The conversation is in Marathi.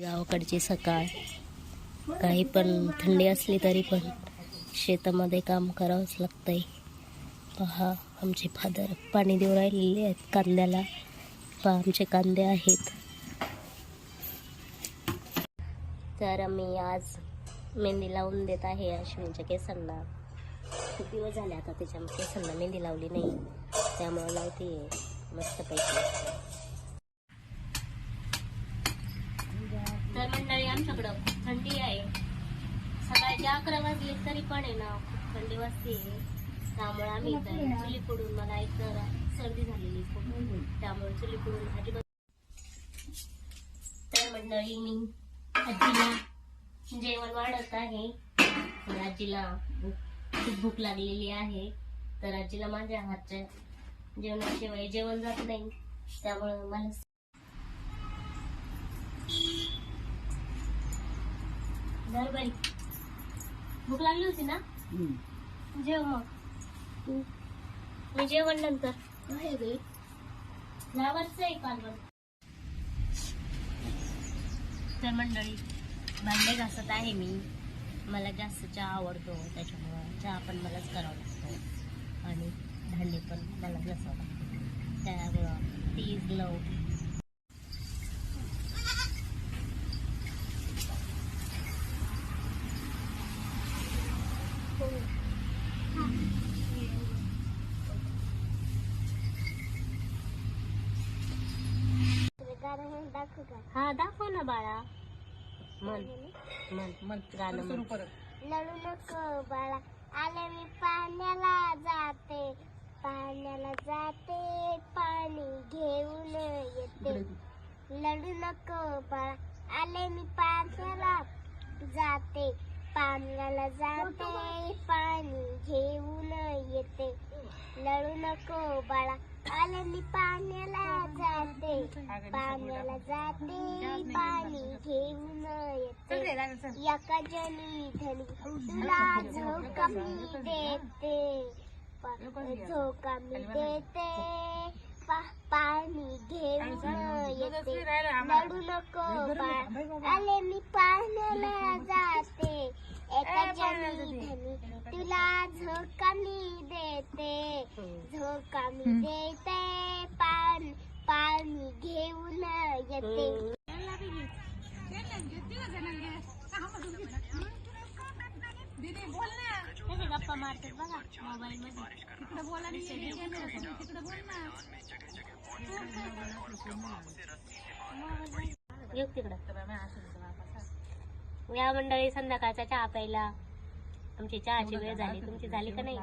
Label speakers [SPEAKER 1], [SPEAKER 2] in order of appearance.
[SPEAKER 1] गावाकडची सकाळ. काही पण थंडी असली तरी पण शेतामध्ये काम करावंच लागतंय. पहा आमचे फादर पाणी देऊ राहिलेले आहेत कांद्याला. पहा आमचे कांदे आहेत. तर मी आज मेहंदी लावून देत आहे अश्विनच्या केसांना. खूप दिवस झाले आता त्याच्या केसांना मेहंदी लावली नाही. त्यामुळे लावते मस्तपैकी. तर मंडळी आमच्याकडं खूप थंडी आहे. सकाळचे अकरा वाजले तरी पण आहे ना खूप थंडी वाजते. त्यामुळे आम्ही चुली पडून मला एक तर सर्दी झालेली खूप. त्यामुळे चुली पडून अजिबात तर मंडळी मी आजीला जेवण वाढत आहे. आजीला खूप भूक लागलेली आहे. तर आजीला माझ्या हातच्या जेवणाशिवाय जेवण जात नाही. त्यामुळे मला धर बाई. भूक लागली होती ना? जेव मग. मी जेवण नंतर. फ्लावरचं आहे कालवण तर मंडळी भांडे घासत आहे मी. मला जास्त चहा आवडतो त्याच्यामुळं चहा पण मलाच करावा लागतो. आणि भांडे पण मलाच घासावं लागतं त्यामुळं हा दाखव ना बाळा. मन मन मन गाणं म्हण.
[SPEAKER 2] लढू नको बाळा. आले मी पाण्याला जाते. पाण्याला जाते पाणी घेऊन येते. लढू नको बाळा. आले मी पाण्याला जाते. पाण्याला जाते पाणी घेऊन येते. लढू नको बाळा. आले मी पाण्याला पाण्याला जाते पाणी घेऊन येते. एका जणी धनी तुला झोका मी देते. झोका मी देते. पाणी घेऊन येते. नको आले मी पाण्याला जाते. एका जणी धनी तुला झोका मी देते. झोका मी देते. पाणी पाणी घेऊन येते.
[SPEAKER 1] कसे गप्पा मारतात बघा मोबाईल मध्ये येऊ तिकडं. या मंडळी संध्याकाळचा चहा प्यायला. आमची चहाची वेळ झाली. तुमची झाली का नाही?